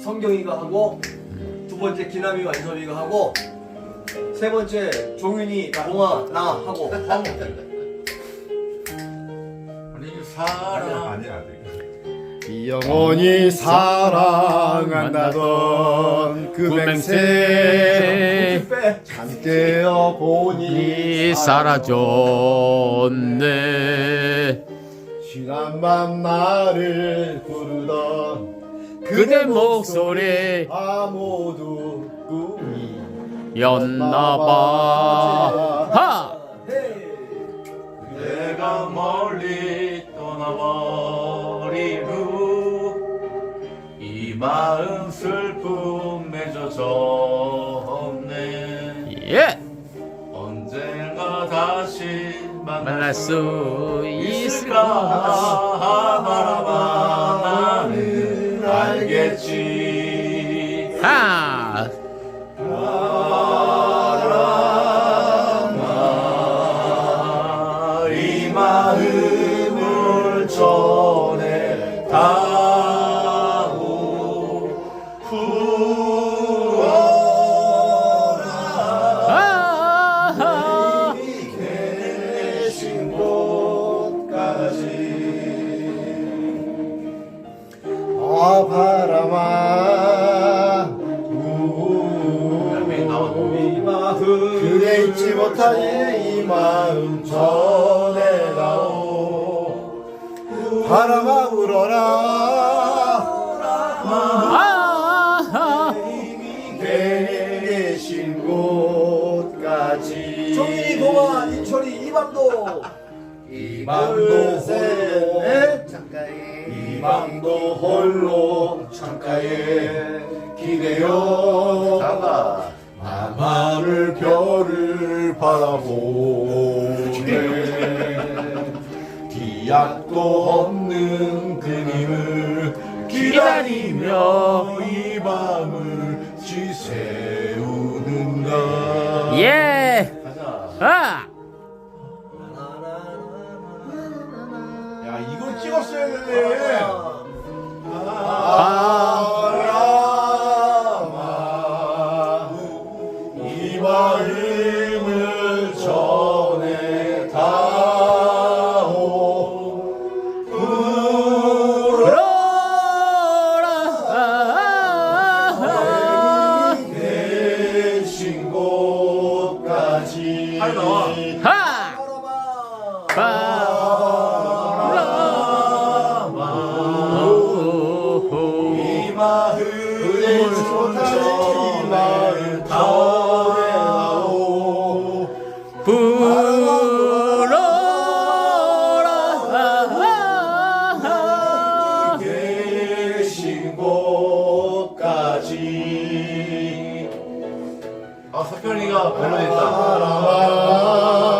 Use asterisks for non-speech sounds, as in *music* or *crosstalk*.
성경이가 하고 두 번째 기남이 완섭이가 하고 세 번째 종윤이 동아 나 하고. 황 *laughs* 우리 사랑. 아니야 아직. 영원히 사랑한다던 그 맹세. 빼 보니 이 사라졌네. 지난 밤 나를 부르던 그대 목소리 아무도 꿈이 였나봐. 하! 내가 멀리 떠나버리고 이 마음 슬픔 맺어졌네. 예! 언젠가 다시 만날 수 있을까 바라봐 나는 알 아 바람아. 이 마음 그대 잊지 못하니 이 마음 전해다오. 바람아 불어라. 아! 계신 곳까지. 종윤이 동아 인철이 이밤도. 이 밤도 셋 밤도 홀로 창가에 기대어 잠깐 나만을 별을 바라보네. 기약도 없는 그님을 기다리며 이 밤을 지새 찍었어야 되네 바람아 이 마음을 전해다오 불어라 계신 곳까지 나와. 석현이가 멜로디 있다